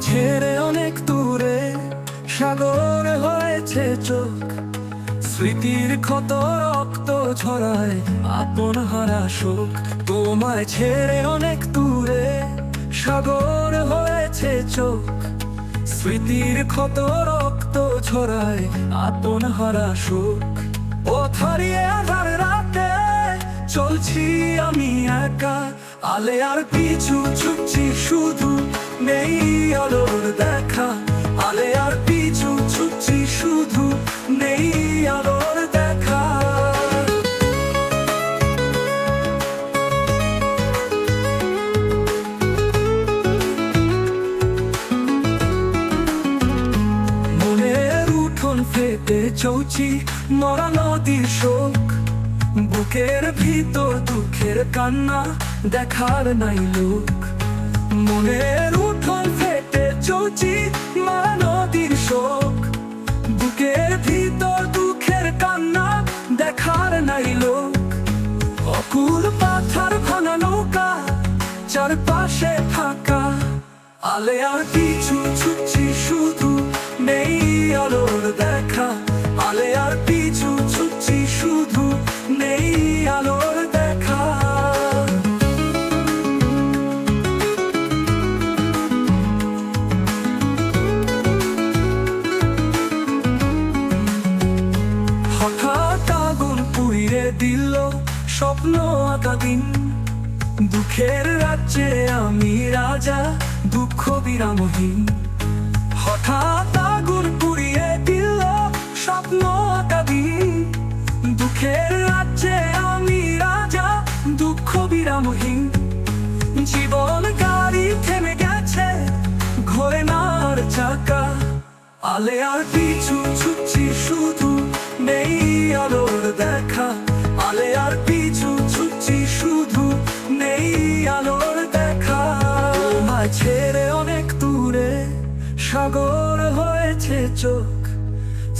ছেড়ে অনেক দূরে, সাগর হয়েছে চোখ। স্মৃতির ক্ষত রক্ত ছড়ায় আপন হারা শোক। তোমায় ছেড়ে অনেক দূরে, সাগর হয়েছে চোখ। স্মৃতির ক্ষত রক্ত ছড়ায় আপন হারা শোক। ও থারিয়ে আধার রাতে চলছি আমি একা, আলে আর পিছু ছুটছি শুধু নেই আলোর দেখা, আলে আর পিছু ছুটছি শুধু নেই আলোর দেখা। মনের উঠোন ফেটে চৌচি মরা নদীর শোক, বুকের ভিতর দুঃখের কান্না দেখার নাই লোক। মনের উঠোন ফেটে নদীর শোক। বুকের ভিতর দুঃখের কান্না দেখার নাই লোক। অকুল পাথার ভাঙা নৌকা চারপাশে ফাঁকা। আলে আর কিছু ছুটছি, শুধু নেই আলোর দেখা। দিল স্বপ্ন আঁকা দিন। দুঃখের রাজ্যে আমি রাজা, দুঃখ বিরামহীন। হঠাৎ আগুন পুড়িয়ে দিল স্বপ্ন আঁকা দিন। দুঃখের রাজ্যে আমি রাজা, দুঃখ বিরামহীন। জীবন গাড়ি থেমে গেছে, ঘোরে নার চাকা। আলে আর পিছু ছুটছি শুধু নেই আলোর দেখা। আলে আর পিছু ছুটছি শুধু নেই আলোর দেখা। তোমায় ছেড়ে অনেক দূরে সাগর হয়েছে চোখ।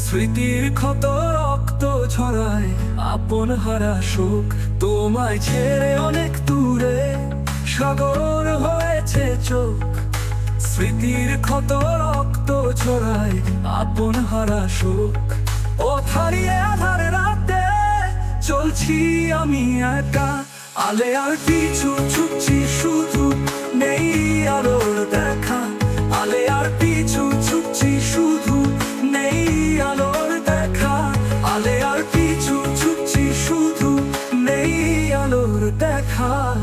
স্মৃতির ক্ষত রক্ত ছড়ায় আপন হারা শোক। তোমায় ছেড়ে অনেক দূরে সাগর হয়েছে চোখ। স্মৃতির ক্ষত রক্ত ছড়ায় আপন হারা শোক। ও হারিয়ে আধার রাতে চলছি আমি একা। আলে আর পিছু ছুটছি, শুধু নেই আলোর দেখা। আলে আর পিছু ছুটছি, শুধু নেই আলোর দেখা। আলে আর পিছু ছুটছি, শুধু নেই আলোর দেখা।